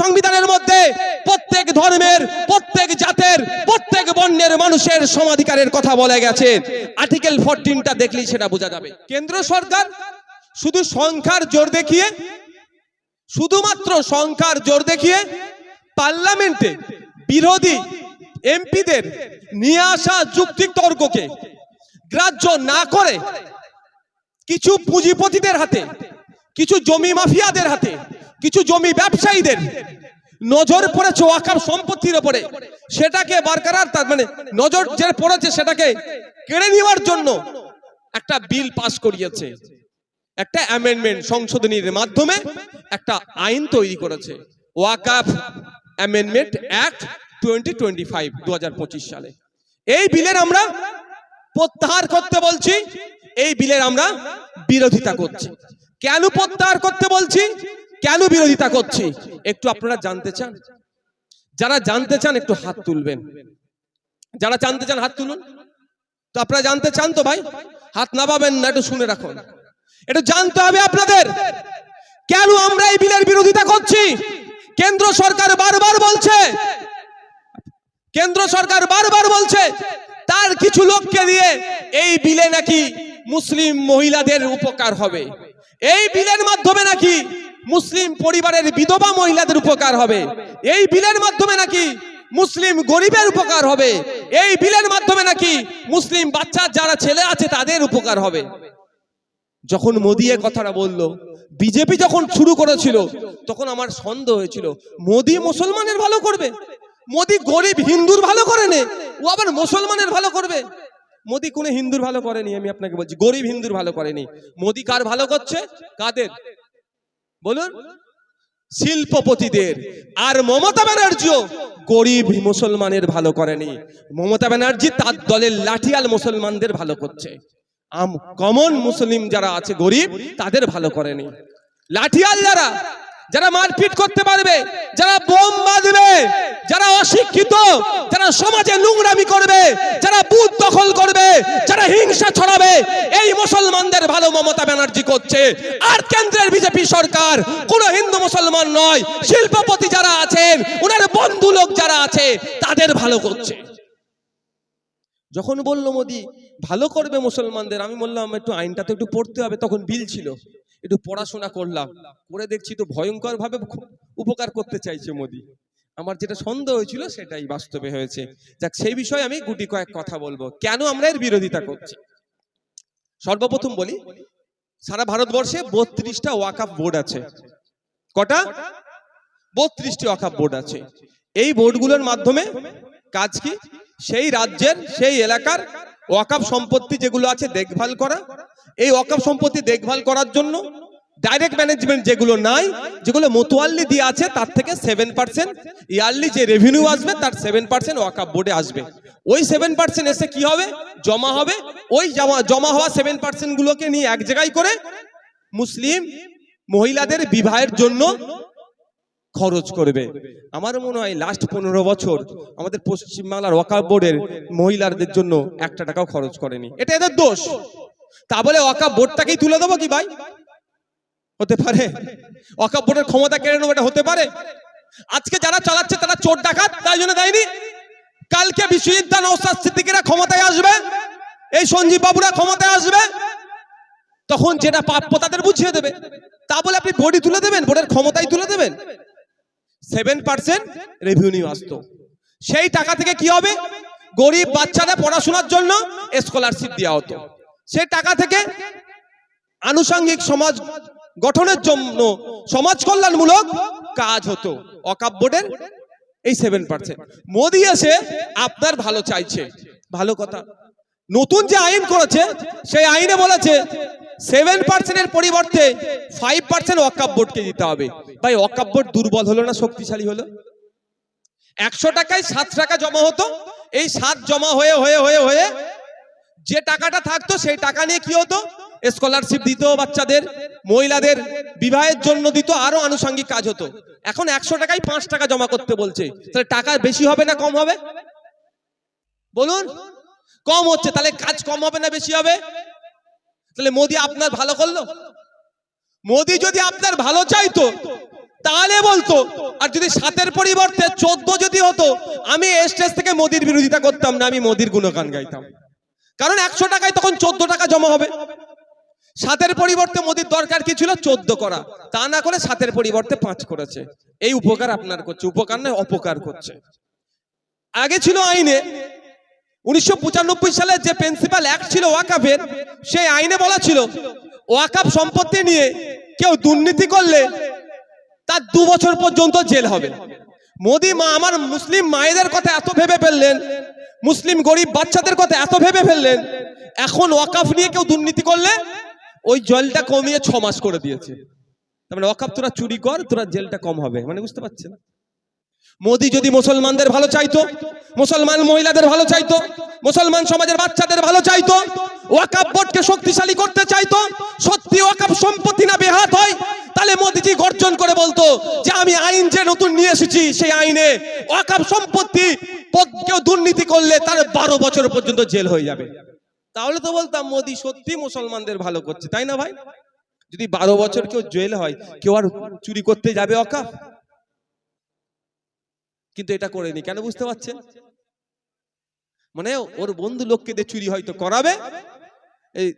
সংবিধানের মধ্যে প্রত্যেক ধর্মের, প্রত্যেক জাতের, প্রত্যেক বর্ণের মানুষের সমাধিকারের কথা বলে গেছে। আর্টিকেল ফোরটিনটা দেখলেই সেটা বোঝা যাবে। কেন্দ্র সরকার শুধু সংখ্যার জোর দেখিয়ে, শুধুমাত্র সংখ্যার জোর দেখিয়ে পার্লামেন্টে বিরোধী এমপিদের নিয়ে আসা যুক্তিক তর্ককে গ্রাহ্য না করে কিছু পুঁজিপতিদের হাতে, কিছু জমি মাফিয়াদের হাতে কিছু জমি ব্যবসায়ীদের নজর পড়েছে ওয়াকাব সম্পত্তির ওপরে। সেটাকে বারকরার তার মানে নজর যে পড়েছে সেটাকে কেড়ে নেওয়ার জন্য একটা বিল পাস করিয়েছে। একটা অ্যামেন্ডমেন্ট সংশোধনীর মাধ্যমে একটা আইন তৈরি করেছে। Waqf amendment act twenty twenty five দু সালে। এই বিলের আমরা প্রত্যাহার করতে বলছি, এই বিলের আমরা বিরোধিতা করছি। কেন প্রত্যাহার করতে বলছি? কেন বিরোধিতা করছি? একটু আপনারা জানতে চান? যারা জানতে চান, একটু হাত তুলবেন। যারা জানতে চান, হাত তুলুন। তো আপনারা জানতে চান তো ভাই? হাত না পাবেন না, একটু শুনে রাখুন। একটু জানতে হবে আপনাদের। কেন আমরা এই বিলের বিরোধিতা করছি? কেন্দ্র সরকার বারবার বলছে। কেন্দ্র সরকার বারবার বলছে, তার কিছু লোককে দিয়ে এই বিলে নাকি মুসলিম মহিলাদের উপকার হবে। এই বিলের মাধ্যমে নাকি মুসলিম পরিবারের বিধবা মহিলাদের উপকার হবে। এই বিলের মাধ্যমে নাকি মুসলিম গরিবের উপকার হবে। এই বিলের মাধ্যমে নাকি মুসলিম বাচ্চার যারা ছেলে আছে, তাদের উপকার হবে। যখন মোদি এ কথাটা বলল, বিজেপি যখন শুরু করেছিল, তখন আমার সন্দেহ হয়েছিল, মোদি মুসলমানের ভালো করবে? মোদি গরিব হিন্দুর ভালো করে নে, ও আবার মুসলমানের ভালো করবে? মোদি কোনো হিন্দুর ভালো করেনি, আমি আপনাকে বলছি, গরিব হিন্দুর ভালো করেনি। মোদি কার ভালো করছে? কাদের? বলুন, শিল্পপতিদের। আর মমতা ব্যানার্জিও গরিব মুসলমানের ভালো করেনি। মমতা ব্যানার্জি তার দলের লাঠিয়াল মুসলমানদের ভালো করছে। আম, কমন মুসলিম যারা আছে গরিব, তাদের ভালো করেনি। লাঠিয়াল যারা যারা মারপিট করতে পারবে, যারা বোম বাঁধবে যারা অশিক্ষিত, যারা সমাজে নোংরামি করবে, যারা বুথ দখল করবে, যারা হিংসা ছড়াবে, এই মুসলমানদের ভালো মমতা ব্যানার্জি করছে। আর কেন্দ্রের বিজেপি সরকার কোন হিন্দু মুসলমান নয়, শিল্পপতি যারা আছেন, ওনার বন্ধু লোক যারা আছে, তাদের ভালো করছে। যখন বলল মোদি, ভালো করবে মুসলমানদের, আমি বললাম, একটু আইনটা তো একটু পড়তে হবে। তখন বিল ছিল। একটু পড়াশোনা করলাম। করে দেখছি তো ভয়ঙ্কর ভাবে উপকার করতে চাইছে মোদি। আমার যেটা সন্দেহ হয়েছিল সেটাই বাস্তবে হয়েছে। যাক, সেই বিষয়ে আমি গুটি কয়েক কথা বলব। কেন আমরা এর বিরোধিতা করছি? সর্বপ্রথম বলি, সারা ভারতবর্ষে বত্রিশটা ওয়াকাফ বোর্ড আছে। কটা? বত্রিশটি ওয়াকাফ বোর্ড আছে। এই বোর্ডগুলোর মাধ্যমে কাজ কি? সেই রাজ্যের, সেই এলাকার ওয়াকাফ সম্পত্তি যেগুলো আছে, দেখভাল করা। এই ওয়াকাফ সম্পত্তি দেখভাল করার জন্য ডাইরেক্ট ম্যানেজমেন্ট যেগুলো নাই, যেগুলো মতোয়াল্লি দিয়ে আছে, তার থেকে সেভেন পার্সেন্ট ইয়ারলি যে রেভিনিউ আসবে, তার সেভেন পার্সেন্ট ওয়াকাফ বোর্ডে আসবে। ওই সেভেন পার্সেন্ট এসে কি হবে? জমা হবে। ওই জমা জমা হওয়া সেভেন পার্সেন্ট গুলোকে নিয়ে এক জায়গায় করে মুসলিম মহিলাদের বিবাহের জন্য খরচ করবে। আমার মনে হয় লাস্ট পনেরো বছর আমাদের পশ্চিমবাংলার ওয়াকাফ বোর্ডের মহিলাদের জন্য একটা টাকাও খরচ করেনি। এটা এদের দোষ। তা বলে ওয়াকাফ বোর্ডটাকেই তুলে দেবো কি ভাই? হতে পারে। ওয়াকাফ বোর্ডের ক্ষমতা কেড়ে নেব এটা হতে পারে। আজকে যারা চালাচ্ছে তারা চোর ডাকাত, তাই জন্য দেয়নি। কালকে বিশ্বজিৎ দা নৌসাদ ক্ষমতায় আসবে, এই সঞ্জীব বাবুরা ক্ষমতায় আসবে, তখন যেটা প্রাপ্য তাদের বুঝিয়ে দেবে। তা বলে আপনি বডি তুলে দেবেন, বোর্ডের ক্ষমতাই তুলে দেবেন। সেভেন পার্সেন্ট রেভিনিউ আসতো। সেই টাকা থেকে কি হবে? গরিব বাচ্চাদের পড়াশোনার জন্য স্কলারশিপ দেওয়া হতো। সেই টাকা থেকে আনুষঙ্গিক সমাজ গঠনের জন্য সমাজ কল্যাণমূলক কাজ হতো। অকাপ বোর্ডের এই সেভেন পার্সেন্ট মোদি এসে আপনার ভালো চাইছে। ভালো কথা। নতুন যে আইন করেছে, সেই আইনে বলেছে সেভেন পার্সেন্টের পরিবর্তে ফাইভ পার্সেন্ট ওয়াকাপ বোর্ডকে দিতে হবে। ভাই ওয়াকাপ বোর্ড দুর্বল হলো না, শক্তিশালী হলো? একশো টাকায় সাত টাকা জমা হতো। এই সাত জমা হয়ে হয়ে হয়ে হয়ে যে টাকাটা থাকতো, সেই টাকা নিয়ে কি হতো? স্কলারশিপ দিত বাচ্চাদের, মহিলাদের বিবাহের জন্য দিত, আরও আনুষঙ্গিক কাজ হতো। এখন একশো টাকায় পাঁচ টাকা জমা করতে বলছে। তাহলে টাকা বেশি হবে না কম হবে? বলুন, কম হচ্ছে, তাহলে কাজ কম হবে না বেশি হবে? তাহলে মোদি আপনার ভালো করল? মোদি যদি আপনার ভালো চাইতো, তাহলে বলতো। আর যদি সাতের পরিবর্তে চোদ্দ যদি হতো, আমি স্টেজ থেকে মোদির বিরোধিতা করতাম না, আমি মোদির গুণগান গাইতাম। কারণ একশো টাকায় তখন চোদ্দ টাকা জমা হবে। সাতের পরিবর্তে মোদির দরকার কি ছিল? চোদ্দ করা। তা না করে সাতের পরিবর্তে পাঁচ করেছে। এই উপকার আপনার করছে। উপকার নয়, অপকার করছে। আগে ছিল আইনে উনিশশো পঁচানব্বই সালে যে প্রিন্সিপাল অ্যাক্ট ছিল ওয়াকাফের, সেই আইনে বলা ছিল, ওয়াকাফ সম্পত্তি নিয়ে কেউ দুর্নীতি করলে তার দু বছর পর্যন্ত জেল হবে। মোদি মা, আমার মুসলিম মায়েদের কথা এত ভেবে ফেললেন, মুসলিম গরিব বাচ্চাদের কথা এত ভেবে ফেললেন, এখন ওয়াকাফ নিয়ে কেউ দুর্নীতি করলে ওই জলটা কমিয়ে ছ মাস করে দিয়েছে। তার মানে ওয়াকাফ তোরা চুরি কর, তোরা জেলটা কম হবে। মানে বুঝতে পারছেন? মোদি যদি মুসলমানদের ভালো চাইতো, মুসলমান মহিলাদের ভালো চাইতো, মুসলমান সমাজের বাচ্চাদের ভালো চাইতো ওয়াকাব বোর্ডকে শক্তিশালী করতে চাইতো, সত্যি ওয়াকাব সম্পত্তি না বেহাত হয়, তাহলে মোদিজি গর্জন করে বলতো যে, আমি আইন যে নতুন নিয়ে এসেছি, সেই আইনে ওয়াকাব সম্পত্তি কেউ দুর্নীতি করলে তার বারো বছর পর্যন্ত জেল হয়ে যাবে। তাহলে তো বলতাম মোদি সত্যি মুসলমানদের ভালো করছে, তাই না ভাই? যদি বারো বছর কেউ জেল হয়, কেউ আর চুরি করতে যাবে অকাপ? কিন্তু এটা করেনি কেন বুঝতে পারছেন? মানে ওর বন্ধু লোককে দিয়ে চুরি হয়তো করাবে, এই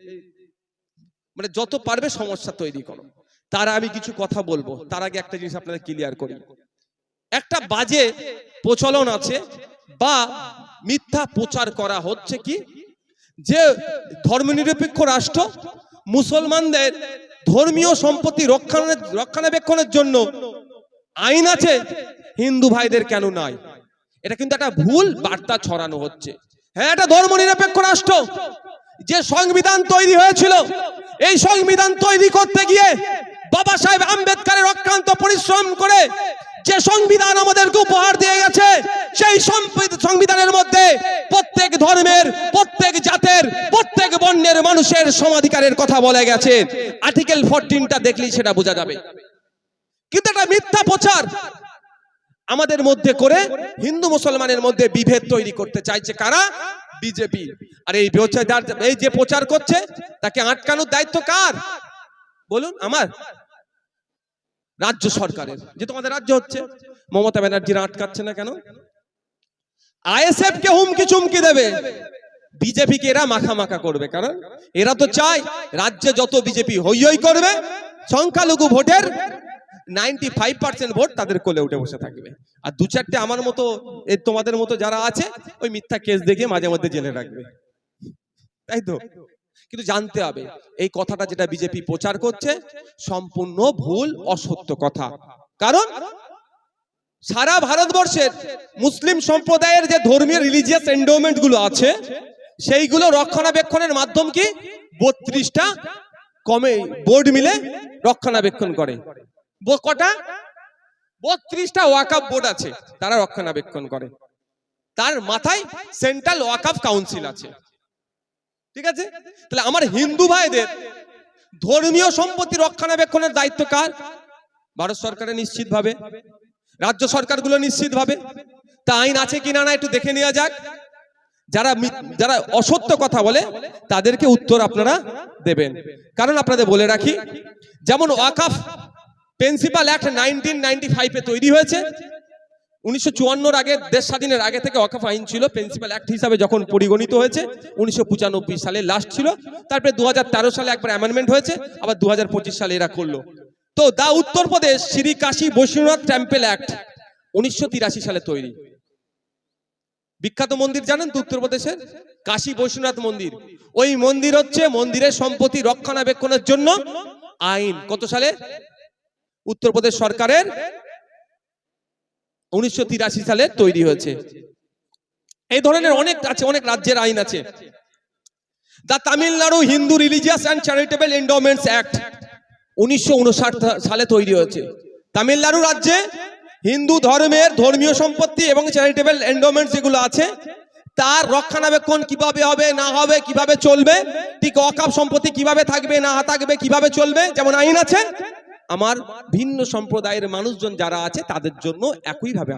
মানে যত পারবে সমস্যা তৈরি করো। তার আমি কিছু কথা বলব, তার আগে একটা জিনিস আপনাদের ক্লিয়ার করি। একটা বাজে প্রচলন আছে, বা মিথ্যা প্রচার করা হচ্ছে কি? যে ধর্মনিরপেক্ষ রাষ্ট্র, মুসলমানদের ধর্মীয় সম্পত্তি রক্ষণা রক্ষণাবেক্ষণের জন্য আইন আছে, হিন্দু ভাইদের কেন নাই? এটা কিন্তু একটা ভুল বার্তা ছড়ানো হচ্ছে। হ্যাঁ এটা ধর্মনিরপেক্ষ রাষ্ট্র। যে সংবিধান তৈরি হয়েছিল, এই সংবিধান তৈরি করতে গিয়ে বাবা সাহেব আম্বেদকারের অক্রান্ত পরিশ্রম করে যে সংবিধান আমাদেরকে উপহার দিয়ে গেছে, সেই সংবিধানের মধ্যে প্রত্যেক ধর্মের, প্রত্যেক জাতের, প্রত্যেক বর্ণের মানুষের সমাধিকারের কথা বলে গেছে। আর্টিকেল ফোরটিনটা দেখলেই সেটা বোঝা যাবে। কিন্তু এটা মিথ্যা প্রচার। আমাদের মধ্যে করে হিন্দু মুসলমানের মধ্যে বিভেদ তৈরি করতে চাইছে কারা? বিজেপি। আর এই এই যে প্রচার করছে, তাকে আটকানোর দায়িত্ব কার? বলুন, আমার। রাজ্য সরকারের। যে তোমাদের রাজ্য হচ্ছে, মমতা ব্যানার্জিরা আটকাচ্ছে না কেন? আইএসএফ কে হুমকি চুমকি দেবে। বিজেপি কে এরা মাখা মাখা করবে, কারণ এরা তো চায় রাজ্যে যত বিজেপি হই হই করবে, সংখ্যালঘু ভোটের নাইনটি ফাইভ পার্সেন্ট ভোট তাদের কোলে উঠে বসে থাকবে। আর দু চারটে আমার মতো তোমাদের মতো যারা আছে, ওই মিথ্যা কেস দেখে মাঝে মধ্যে জেলে রাখবে। তাই তো? কিন্তু জানতে হবে, এই কথাটা যেটা বিজেপি প্রচার করছে, সম্পূর্ণ ভুল, অসত্য কথা। কারণ সারা ভারতবর্ষের মুসলিম সম্প্রদায়ের যে ধর্মীয় রিলিজিয়াস এন্ডোমেন্টগুলো আছে, সেইগুলো রক্ষণাবেক্ষণের মাধ্যম কি? বত্রিশটা কমে বোর্ড মিলে রক্ষণাবেক্ষণ করে। কটা? বত্রিশটা ওয়াকাফ বোর্ড আছে, তারা রক্ষণাবেক্ষণ করে। তার মাথায় সেন্ট্রাল ওয়াকাফ কাউন্সিল আছে। ঠিক আছে? তাহলে আমার হিন্দু ভাইদের ধর্মীয় সম্পত্তি রক্ষণাবেক্ষণের দায়িত্ব কার? ভারত সরকারের নিশ্চিতভাবে। রাজ্য সরকারগুলো নিশ্চিতভাবে। তা আইন আছে কিনা না একটু দেখে নেওয়া যাক। যারা যারা অসত্য কথা বলে, তাদেরকে উত্তর আপনারা দেবেন। কারণ আপনাদের বলে রাখি, যেমন ওয়াকাফ প্রিন্সিপাল অ্যাক্ট নাইনটিন নাইনটি ফাইভে তৈরি হয়েছে উনিশশো চুয়ান্নর আগে, দেশ স্বাধীনের আগে থেকে ওয়াকাফ আইন ছিল প্রিন্সিপাল অ্যাক্ট হিসাবে যখন পরিগণিত হয়েছে, উনিশশো পঁচানব্বই সালে লাস্ট ছিল, তারপরে দু হাজার তেরো সালে একবার অ্যামেন্ডমেন্ট হয়েছে, আবার দু হাজার পঁচিশ সালে এরা করল। তো the Uttar Pradesh Shri Kashi Vishwanath temple act উনিশশো তিরাশি সালে তৈরি। বিখ্যাত মন্দির জানেন তো উত্তরপ্রদেশের কাশী বৈশ্বনাথ মন্দির। ওই মন্দির হচ্ছে মন্দিরের সম্পত্তি রক্ষণাবেক্ষণের জন্য আইন। কত সালে? উত্তরপ্রদেশ সরকারের উনিশশো তিরাশি সালে তৈরি হয়েছে। এই ধরনের অনেক আছে, অনেক রাজ্যের আইন আছে। The Tamil Nadu Hindu religious and charitable endowments act উনিশশো উনষাট সালে তৈরি হয়েছে। তামিলনাড়ু রাজ্যে হিন্দু ধর্মের ধর্মীয় সম্পত্তি এবং চ্যারিটেবল এন্ডোমেন্টস যেগুলো আছে, তার রক্ষণাবেক্ষণ কীভাবে হবে, না হবে, কীভাবে চলবে, ঠিক অকাপ সম্পত্তি কীভাবে থাকবে, না থাকবে, কীভাবে চলবে, যেমন আইন আছে আমার ভিন্ন সম্প্রদায়ের মানুষজন যারা আছে তাদের জন্য একইভাবে